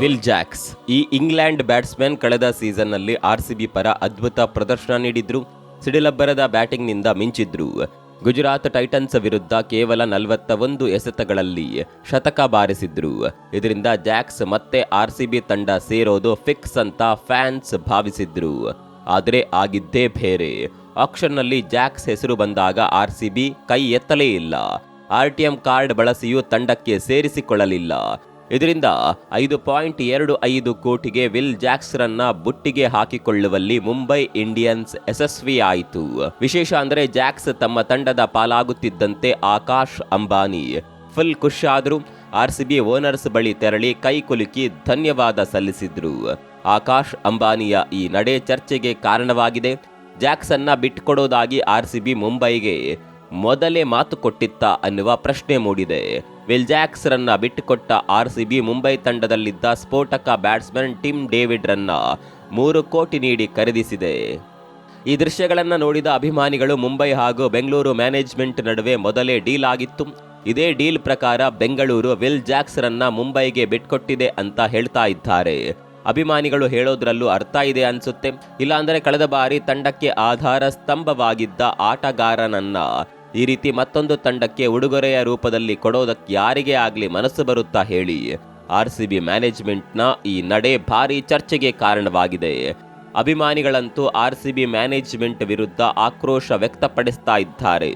Will Jacks ಈ England batsman ಕಳೆದ ಸೀಸನ್ನಲ್ಲಿ ಆರ್ ಆರ್ಸಿಬಿ ಪರ ಅದ್ಭುತ ಪ್ರದರ್ಶನ ನೀಡಿದ್ರು. ಸಿಡಿಲಬ್ಬರದ ಬ್ಯಾಟಿಂಗ್ನಿಂದ ಮಿಂಚಿದ್ರು. ಗುಜರಾತ್ ಟೈಟನ್ಸ್ ವಿರುದ್ಧ ಕೇವಲ ನಲವತ್ತ ಒಂದು ಎಸೆತಗಳಲ್ಲಿ ಶತಕ ಬಾರಿಸಿದ್ರು. ಇದರಿಂದ ಜಾಕ್ಸ್ ಮತ್ತೆ ಆರ್ಸಿಬಿ ತಂಡ ಸೇರೋದು ಫಿಕ್ಸ್ ಅಂತ ಫ್ಯಾನ್ಸ್ ಭಾವಿಸಿದ್ರು. ಆದರೆ ಆಗಿದ್ದೇ ಬೇರೆ. ಆಕ್ಷನ್ನಲ್ಲಿ ಜಾಕ್ಸ್ ಹೆಸರು ಬಂದಾಗ ಆರ್ಸಿಬಿ ಕೈ ಎತ್ತಲೇ ಇಲ್ಲ. ಆರ್ಟಿಎಂ ಕಾರ್ಡ್ ಬಳಸಿಯೂ ತಂಡಕ್ಕೆ ಸೇರಿಸಿಕೊಳ್ಳಲಿಲ್ಲ. ಇದರಿಂದ ಐದು ಪಾಯಿಂಟ್ ಎರಡು ಐದು ಕೋಟಿಗೆ ವಿಲ್ ಜಾಕ್ಸ್ರನ್ನ ಬುಟ್ಟಿಗೆ ಹಾಕಿಕೊಳ್ಳುವಲ್ಲಿ ಮುಂಬೈ ಇಂಡಿಯನ್ಸ್ ಯಶಸ್ವಿಯಾಯಿತು ವಿಶೇಷ ಅಂದರೆ ಜಾಕ್ಸ್ ತಮ್ಮ ತಂಡದ ಪಾಲಾಗುತ್ತಿದ್ದಂತೆ ಆಕಾಶ್ ಅಂಬಾನಿ. ಫುಲ್ ಖುಷಾದ್ರು ಆರ್ ಸಿ ಓನರ್ಸ್ ಬಳಿ ತೆರಳಿ ಕೈ ಕುಲುಕಿ ಧನ್ಯವಾದ ಸಲ್ಲಿಸಿದ್ರು. ಆಕಾಶ್ ಅಂಬಾನಿಯ ಈ ನಡೆ ಚರ್ಚೆಗೆ ಕಾರಣವಾಗಿದೆ. ಜಾಕ್ಸನ್ನ ಬಿಟ್ಕೊಡೋದಾಗಿ ಆರ್ ಸಿ ಬಿ ಮುಂಬೈಗೆ ಮೊದಲೇ ಮಾತು ಕೊಟ್ಟಿತ್ತ ಅನ್ನುವ ಪ್ರಶ್ನೆ ಮೂಡಿದೆ. ವಿಲ್ ಜಾಕ್ಸ್ ರನ್ನ ಬಿಟ್ಟುಕೊಟ್ಟ ಆರ್ ಸಿ ಬಿ ಮುಂಬೈ ತಂಡದಲ್ಲಿದ್ದ ಸ್ಫೋಟಕ ಬ್ಯಾಟ್ಸ್ಮನ್ ಟಿಮ್ ಡೇವಿಡ್ ರನ್ನ ಮೂರು ಕೋಟಿ ನೀಡಿ ಖರೀದಿಸಿದೆ. ಈ ದೃಶ್ಯಗಳನ್ನು ನೋಡಿದ ಅಭಿಮಾನಿಗಳು ಮುಂಬೈ ಹಾಗೂ ಬೆಂಗಳೂರು ಮ್ಯಾನೇಜ್ಮೆಂಟ್ ನಡುವೆ ಮೊದಲೇ ಡೀಲ್ ಆಗಿತ್ತು. ಇದೇ ಡೀಲ್ ಪ್ರಕಾರ ಬೆಂಗಳೂರು ವಿಲ್ ಜಾಕ್ಸ್ ರನ್ನ ಮುಂಬೈಗೆ ಬಿಟ್ಕೊಟ್ಟಿದೆ ಅಂತ ಹೇಳ್ತಾ ಇದ್ದಾರೆ. ಅಭಿಮಾನಿಗಳು ಹೇಳೋದ್ರಲ್ಲೂ ಅರ್ಥ ಇದೆ ಅನಿಸುತ್ತೆ. ಇಲ್ಲಾಂದರೆ ಕಳೆದ ಬಾರಿ ತಂಡಕ್ಕೆ ಆಧಾರ ಸ್ತಂಭವಾಗಿದ್ದ ಆಟಗಾರನನ್ನ ಈ ರೀತಿ ಮತ್ತೊಂದು ತಂಡಕ್ಕೆ ಉಡುಗೊರೆಯ ರೂಪದಲ್ಲಿ ಕೊಡೋದಕ್ಕೆ ಯಾರಿಗೆ ಆಗಲಿ ಮನಸ್ಸು ಬರುತ್ತಾ ಹೇಳಿ. ಆರ್ ಸಿ ಬಿ ಮ್ಯಾನೇಜ್ಮೆಂಟ್ನ ಈ ನಡೆ ಭಾರಿ ಚರ್ಚೆಗೆ ಕಾರಣವಾಗಿದೆ. ಅಭಿಮಾನಿಗಳಂತೂ ಆರ್ ಸಿ ಬಿ ಮ್ಯಾನೇಜ್ಮೆಂಟ್ ವಿರುದ್ಧ ಆಕ್ರೋಶ ವ್ಯಕ್ತಪಡಿಸ್ತಾ ಇದ್ದಾರೆ.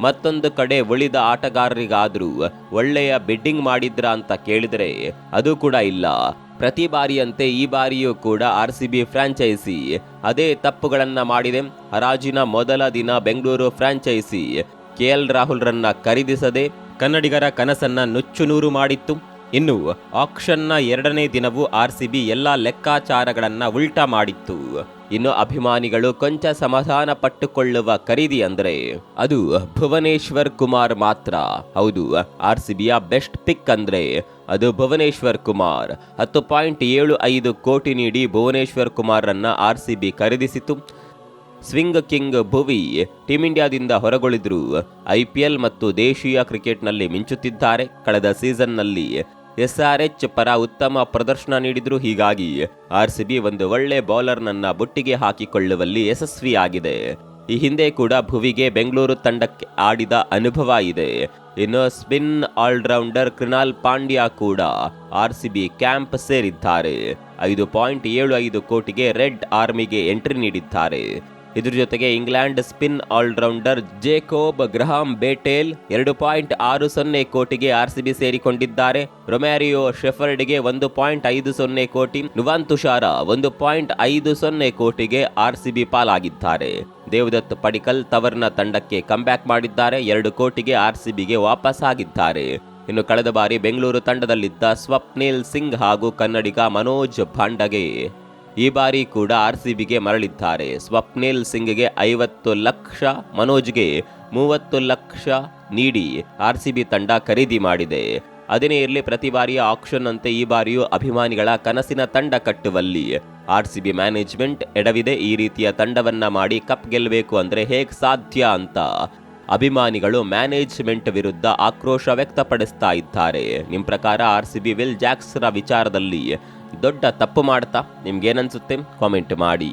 ಮತ್ತೊಂದು ಕಡೆ ಉಳಿದ ಆಟಗಾರರಿಗಾದರೂ ಒಳ್ಳೆಯ ಬಿಡ್ಡಿಂಗ್ ಮಾಡಿದ್ರ ಅಂತ ಕೇಳಿದರೆ ಅದು ಕೂಡ ಇಲ್ಲ. ಪ್ರತಿ ಬಾರಿಯಂತೆ ಈ ಬಾರಿಯೂ ಕೂಡ ಆರ್ ಸಿ ಬಿ ಫ್ರಾಂಚೈಸಿ. ಅದೇ ತಪ್ಪುಗಳನ್ನು ಮಾಡಿದೆ. ಹರಾಜಿನ ಮೊದಲ ದಿನ ಬೆಂಗಳೂರು ಫ್ರಾಂಚೈಸಿ. ಕೆ ಎಲ್ ರಾಹುಲ್ರನ್ನ ಖರೀದಿಸದೆ ಕನ್ನಡಿಗರ ಕನಸನ್ನ ನುಚ್ಚುನೂರು ಮಾಡಿತ್ತು. ಇನ್ನು ಆಕ್ಷನ್ನ ಎರಡನೇ ದಿನವೂ ಆರ್ ಸಿ ಬಿ ಎಲ್ಲ ಲೆಕ್ಕಾಚಾರಗಳನ್ನು ಉಲ್ಟಾ ಮಾಡಿತ್ತು. ಇನ್ನು ಅಭಿಮಾನಿಗಳು ಕೊಂಚ ಸಮಾಧಾನ ಪಟ್ಟುಕೊಳ್ಳುವ ಖರೀದಿ ಅಂದ್ರೆ ಅದು ಭುವನೇಶ್ವರ್ ಕುಮಾರ್ ಮಾತ್ರ. ಹೌದು, ಆರ್ ಸಿ ಬಿಯ ಬೆಸ್ಟ್ ಪಿಕ್ ಅಂದ್ರೆ ಅದು ಭುವನೇಶ್ವರ್ ಕುಮಾರ್. ಹತ್ತು ಪಾಯಿಂಟ್ ಏಳು ಐದು ಕೋಟಿ ನೀಡಿ ಭುವನೇಶ್ವರ್ ಕುಮಾರ್ರನ್ನ ಆರ್ ಸಿ ಬಿ ಖರೀದಿಸಿತು. ಸ್ವಿಂಗ್ ಕಿಂಗ್ ಭುವಿ ಟೀಂ ಇಂಡಿಯಾದಿಂದ ಹೊರಗುಳಿದ್ರು. ಐಪಿಎಲ್ ಮತ್ತು ದೇಶೀಯ ಕ್ರಿಕೆಟ್ನಲ್ಲಿ ಮಿಂಚುತ್ತಿದ್ದಾರೆ. ಕಳೆದ ಸೀಸನ್ನಲ್ಲಿ ಎಸ್ಆರ್ಎಚ್ ಪರ ಉತ್ತಮ ಪ್ರದರ್ಶನ ನೀಡಿದ್ರು ಹೀಗಾಗಿ ಆರ್ ಸಿ ಬಿ ಒಂದು ಒಳ್ಳೆ ಬೌಲರ್ನನ್ನ ಬುಟ್ಟಿಗೆ ಹಾಕಿಕೊಳ್ಳುವಲ್ಲಿ ಯಶಸ್ವಿಯಾಗಿದೆ. ಈ ಹಿಂದೆ ಕೂಡ ಭುವಿಗೆ ಬೆಂಗಳೂರು ತಂಡಕ್ಕೆ ಆಡಿದ ಅನುಭವ ಇದೆ. ಇನ್ನು ಸ್ಪಿನ್ ಆಲ್ರೌಂಡರ್ ಕೃಣಾಲ್ ಪಾಂಡ್ಯ ಕೂಡ ಆರ್ ಸಿ ಬಿ ಕ್ಯಾಂಪ್ ಸೇರಿದ್ದಾರೆ. ಐದು ಪಾಯಿಂಟ್ ಏಳು ಐದು ಕೋಟಿಗೆ ರೆಡ್ ಆರ್ಮಿಗೆ ಎಂಟ್ರಿ ನೀಡಿದ್ದಾರೆ. ಇದ್ರ ಜೊತೆಗೆ England spin allrounder Jacob Graham Bethell ಎರಡು ಪಾಯಿಂಟ್ ಆರು ಸೊನ್ನೆ ಕೋಟಿಗೆ ಆರ್ಸಿಬಿ ಸೇರಿಕೊಂಡಿದ್ದಾರೆ. ರೊಮ್ಯಾರಿಯೋ ಶೆಫರ್ಡ್ಗೆ ಒಂದು ಪಾಯಿಂಟ್ ಐದು ಸೊನ್ನೆ ಕೋಟಿ ನುವಾನ್ ತುಷಾರ ಒಂದು ಪಾಯಿಂಟ್ ಐದು ಸೊನ್ನೆ ಕೋಟಿಗೆ ಆರ್ಸಿಬಿ ಪಾಲಾಗಿದ್ದಾರೆ. ದೇವದತ್ ಪಡಿಕಲ್ ತವರ್ನ ತಂಡಕ್ಕೆ ಕಂಬ್ಯಾಕ್ ಮಾಡಿದ್ದಾರೆ, ಎರಡು ಕೋಟಿಗೆ ಆರ್ಸಿಬಿಗೆ ವಾಪಸ್ ಆಗಿದ್ದಾರೆ. ಇನ್ನು ಕಳೆದ ಬಾರಿ ಬೆಂಗಳೂರು ತಂಡದಲ್ಲಿದ್ದ ಸ್ವಪ್ನಿಲ್ ಸಿಂಗ್ ಹಾಗೂ ಕನ್ನಡಿಗ ಮನೋಜ್ ಭಾಂಡಗೆ ಈ ಬಾರಿ ಕೂಡ ಆರ್ ಸಿ ಬಿಗೆ ಮರಳಿದ್ದಾರೆ. ಸ್ವಪ್ನಿಲ್ ಸಿಂಗ್ಗೆ ಐವತ್ತು ಲಕ್ಷ, ಮನೋಜ್ಗೆ ಮೂವತ್ತು ಲಕ್ಷ ನೀಡಿ ಆರ್ ಸಿ ಬಿ ತಂಡ ಖರೀದಿ ಮಾಡಿದೆ. ಅದನ್ನೇ ಇರಲಿ, ಪ್ರತಿ ಬಾರಿಯ ಆಕ್ಷನ್ ಅಂತೆ ಈ ಬಾರಿಯೂ ಅಭಿಮಾನಿಗಳ ಕನಸಿನ ತಂಡ ಕಟ್ಟುವಲ್ಲಿ. ಆರ್ ಸಿ ಬಿ ಮ್ಯಾನೇಜ್ಮೆಂಟ್ ಎಡವಿದೆ, ಈ ರೀತಿಯ ತಂಡವನ್ನ ಮಾಡಿ ಕಪ್ ಗೆಲ್ಲಬೇಕು ಅಂದ್ರೆ ಹೇಗೆ ಸಾಧ್ಯ ಅಂತ ಅಭಿಮಾನಿಗಳು ಮ್ಯಾನೇಜ್ಮೆಂಟ್ ವಿರುದ್ಧ ಆಕ್ರೋಶ ವ್ಯಕ್ತಪಡಿಸ್ತಾ ಇದ್ದಾರೆ. ನಿಮ್ಮ ಪ್ರಕಾರ ಆರ್ ಸಿ ಬಿ ವಿಲ್ ಜಾಕ್ಸ್ರ ವಿಚಾರದಲ್ಲಿ ದೊಡ್ಡ ತಪ್ಪು ಮಾಡ್ತಾ ನಿಮ್ಗೇನನ್ಸುತ್ತೆ? ಕಾಮೆಂಟ್ ಮಾಡಿ.